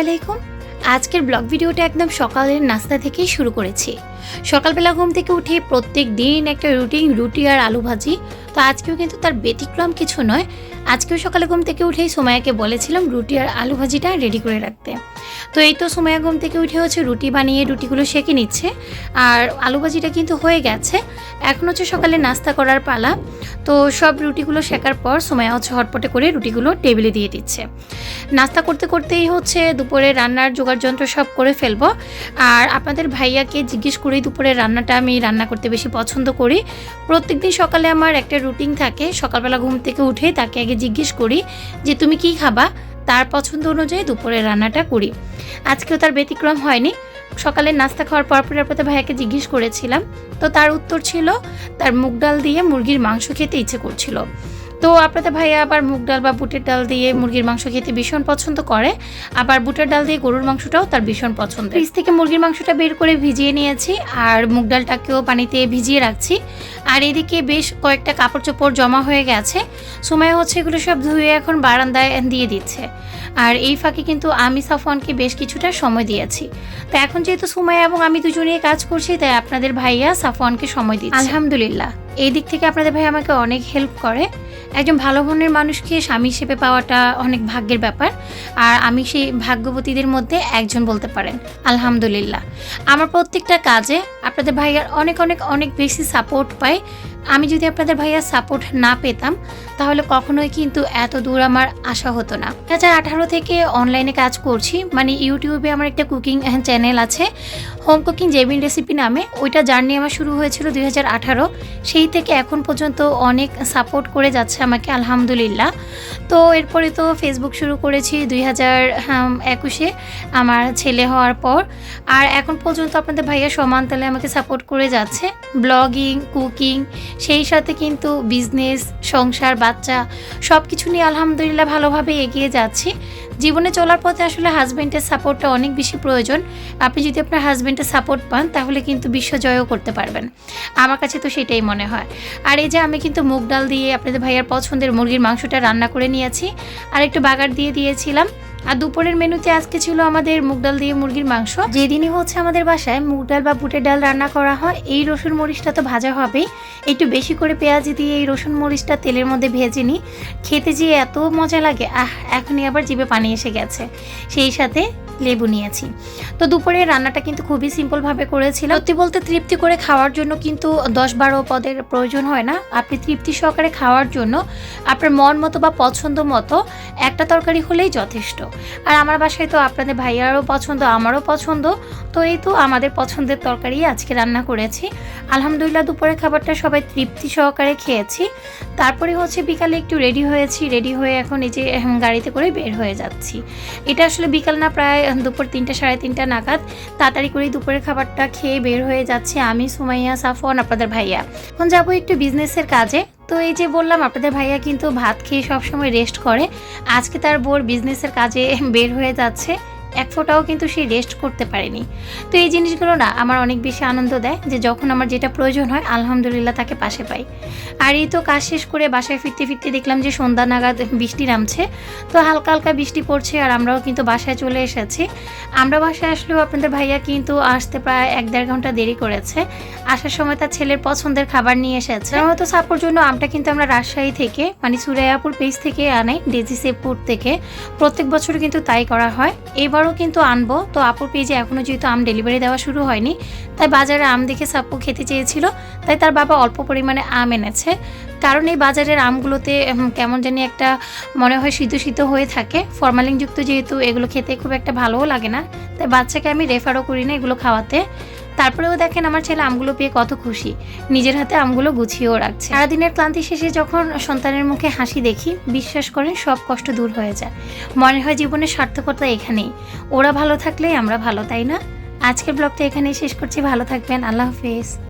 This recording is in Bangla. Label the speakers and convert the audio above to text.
Speaker 1: আলাইকুম। আজকের ব্লগ ভিডিওটা একদম সকালের নাস্তা থেকেই শুরু করেছি। সকালবেলা ঘুম থেকে উঠে প্রত্যেক দিন একটা রুটিন, রুটি আর আলু ভাজি। তো আজকেও কিন্তু তার ব্যতিক্রম কিছু নয়। আজকেও সকালে ঘুম থেকে উঠেই সোমায়াকে বলেছিলাম রুটি আর আলু ভাজিটা রেডি করে রাখতে। তো এই তো সোমায়া ঘুম থেকে উঠে হচ্ছে রুটি বানিয়ে রুটিগুলো সেঁকে নিচ্ছে। আর আলু ভাজিটা কিন্তু হয়ে গেছে। এখন হচ্ছে সকালে নাস্তা করার পালা। তো সব রুটিগুলো শেখার পর সোমায়া হচ্ছে হটপটে করে রুটিগুলো টেবিলে দিয়ে দিচ্ছে। নাস্তা করতে করতেই হচ্ছে দুপুরে রান্নার জোগাড় যন্ত্র সব করে ফেলব। আর আপনাদের ভাইয়াকে জিজ্ঞেস করেই দুপুরে রান্নাটা আমি রান্না করতে বেশি পছন্দ করি। প্রত্যেকদিন সকালে আমার একটা রুটিন থাকে। সকালবেলা ঘুম থেকে উঠে তাকে আগে জিজ্ঞেস করি যে, তুমি কি খাবা? তার পছন্দ অনুযায়ী দুপুরে রান্নাটা করি। আজকেও তার ব্যতিক্রম হয়নি। সকালে নাস্তা খাওয়ার পর পর আপনাদের ভাইয়াকে জিজ্ঞেস করেছিলাম। তো তার উত্তর ছিল, তার মুগ ডাল দিয়ে মুরগির মাংস খেতে ইচ্ছে করছিল। তো আপনাদের ভাইয়া আবার মুগ ডাল বা বুটের ডাল দিয়ে মুরগির মাংস খেতে ভীষণ পছন্দ করে। আবার বুটের ডাল দিয়ে গরুর মাংসটাও তার ভীষণ পছন্দ ফ্রিজ থেকে মুরগির মাংসটা বের করে ভিজিয়ে নিয়েছি আর মুগ ডালটাকেও পানিতে ভিজিয়ে রাখছি। আর এদিকে বেশ কয়েকটা কাপড় চোপড় জমা হয়ে গেছে। সময় হচ্ছে এগুলো সব ধুয়ে এখন বারান্দায় দিয়ে দিচ্ছে। আর এই ফাঁকে কিন্তু আমি সাফওয়ানকে বেশ কিছুটা সময় দিয়েছি। তো এখন যেহেতু সুমাইয়া এবং আমি দুজনেই কাজ করছি তাই আপনাদের ভাইয়া সাফওয়ানকে সময় দিচ্ছি। আলহামদুলিল্লাহ। এই দিক থেকে আপনাদের ভাই আমাকে অনেক হেল্প করে। একজন ভালো মনের মানুষকে স্বামী হিসেবে পাওয়াটা অনেক ভাগ্যের ব্যাপার। আর আমি সেই ভাগ্যবতীদের মধ্যে একজন বলতে পারেন। আলহামদুলিল্লাহ। আমার প্রত্যেকটা কাজে আপনাদের ভাইয়ার অনেক অনেক অনেক বেশি সাপোর্ট পাই আমি যদি আপনাদের ভাইয়া সাপোর্ট না পেতাম, তাহলে কখনোই কিন্তু এত দূর আমার আশা হতো না। দু হাজার আঠারো থেকে অনলাইনে কাজ করছি মানে ইউটিউবে আমার একটা কুকিং চ্যানেল আছে হোম কুকিং জেবিন রেসিপি নামে। ওইটা জার্নি আমার শুরু হয়েছিল দুই হাজার আঠারো। সেই থেকে এখন পর্যন্ত অনেক সাপোর্ট করে যাচ্ছে আমাকে, আলহামদুলিল্লাহ। তো এরপরে তো ফেসবুক শুরু করেছি দুই হাজার একুশে, আমার ছেলে হওয়ার পর। আর এখন পর্যন্ত আপনাদের ভাইয়া সমান তালে আমাকে সাপোর্ট করে যাচ্ছে ব্লগিং কুকিং সেই সাথে কিন্তু বিজনেস সংসার, বাচ্চা সব কিছু নিয়ে আলহামদুলিল্লাহ ভালোভাবে এগিয়ে যাচ্ছি। জীবনে চলার পথে আসলে হাজব্যান্ডের সাপোর্টটা অনেক বেশি প্রয়োজন। আপনি যদি আপনার হাজব্যান্ডের সাপোর্ট পান, তাহলে কিন্তু বিশ্ব জয়ও করতে পারবেন। আমার কাছে তো সেটাই মনে হয়। আর এই যে আমি কিন্তু মুগ ডাল দিয়ে আপনাদের ভাইয়ার পছন্দের মুরগির মাংসটা রান্না করে নিয়েছি। আর একটু বাগার দিয়ে দিয়েছিলাম। আর দুপুরের মেনুতে আজকে ছিল আমাদের মুগ ডাল দিয়ে মুরগির মাংস। যেদিনই হচ্ছে আমাদের বাসায় মুগ ডাল বা বুটের ডাল রান্না করা হয়, এই রসুন মরিচটা তো ভাজা হবেই। একটু বেশি করে পেঁয়াজ দিয়ে এই রসুন মরিচটা তেলের মধ্যে ভেজে নিই। খেতে যে এত মজা লাগে, আহ, এখনই আবার জিভে পানি এসে গেছে। সেই সাথে লেবু নিয়েছি। তো দুপুরে রান্নাটা কিন্তু খুবই সিম্পলভাবে করেছিলাম। সত্যি বলতে তৃপ্তি করে খাওয়ার জন্য কিন্তু দশ বারো পদের প্রয়োজন হয় না। আপনি তৃপ্তি সহকারে খাওয়ার জন্য আপনার মন মতো বা পছন্দ মতো একটা তরকারি হলেই যথেষ্ট। আর আমার বাসায় তো আপনাদের ভাইয়ারও পছন্দ, আমারও পছন্দ। তো এই তো আমাদের পছন্দের তরকারি আজকে রান্না করেছি। আলহামদুলিল্লাহ দুপুরের খাবারটা সবাই তৃপ্তি সহকারে খেয়েছি। তারপরে হচ্ছে বিকালে একটু রেডি হয়েছি। রেডি হয়ে এখন এই যে গাড়িতে করে বের হয়ে যাচ্ছি। এটা আসলে বিকাল না, প্রায় দুপুর তিনটা, সাড়ে তিনটা নাগাদ তাড়াতাড়ি করে দুপুরের খাবারটা খেয়ে বের হয়ে যাচ্ছে আমি, সুমাইয়া, সাফওয়ান, আপনাদের ভাইয়া। এখন যাব একটু বিজনেসের কাজে। তো এই যে বললাম, আপনাদের ভাইয়া কিন্তু ভাত খেয়ে সবসময় রেস্ট করে। আজকে তার বোর বিজনেসের কাজে বের হয়ে যাচ্ছে। এক ফোঁটাও কিন্তু সে রেস্ট করতে পারেনি। তো এই জিনিসগুলো না আমার অনেক বেশি আনন্দ দেয় যে যখন আমার যেটা প্রয়োজন হয়, আলহামদুলিল্লাহ তাকে পাশে পাই। আর এই তো কাজ শেষ করে বাসায় ফিরতে ফিরতে দেখলাম যে সন্ধ্যা নাগাদ বৃষ্টি নামছে। তো হালকা হালকা বৃষ্টি পড়ছে আর আমরাও কিন্তু বাসায় চলে এসেছি। আমরা বাসায় আসলেও আপনাদের ভাইয়া কিন্তু আসতে প্রায় এক দেড় ঘণ্টা দেরি করেছে। আসার সময় তার ছেলের পছন্দের খাবার নিয়ে এসেছে। আমার তো সাপোর জন্য আমটা কিন্তু আমরা রাজশাহী থেকে মানে সুরাইয়াপুর পেজ থেকে আনাই ডেজি সেপুর থেকে। প্রত্যেক বছর কিন্তু তাই করা হয়। এবারও কিন্তু আনব। তো আপুর পেজে এখনও যেহেতু আম ডেলিভারি দেওয়া শুরু হয়নি, তাই বাজারে আম দেখে সাপু খেতে চেয়েছিল, তাই তার বাবা অল্প পরিমাণে আম এনেছে। কারণ এই বাজারের আমগুলোতে কেমন জানি একটা মনে হয় সিদ্ধ সিদ্ধ হয়ে থাকে। ফরমালিনযুক্ত যেহেতু এগুলো খেতে খুব একটা ভালোও লাগে না, তাই বাচ্চাকে আমি রেফারও করি না এগুলো খাওয়াতে। তারপরেও দেখেন আমার ছেলে আমগুলো পেয়ে কত খুশি। নিজের হাতে আমগুলো গুছিয়েও রাখছে। সারাদিনের ক্লান্তি শেষে যখন সন্তানের মুখে হাসি দেখি, বিশ্বাস করেন সব কষ্ট দূর হয়ে যায়। মনে হয় জীবনের সার্থকতা এখানেই। ওরা ভালো থাকলেই আমরা ভালো, তাই না? আজকের ব্লগটা এখানেই শেষ করছি। ভালো থাকবেন। আল্লাহ হাফেজ।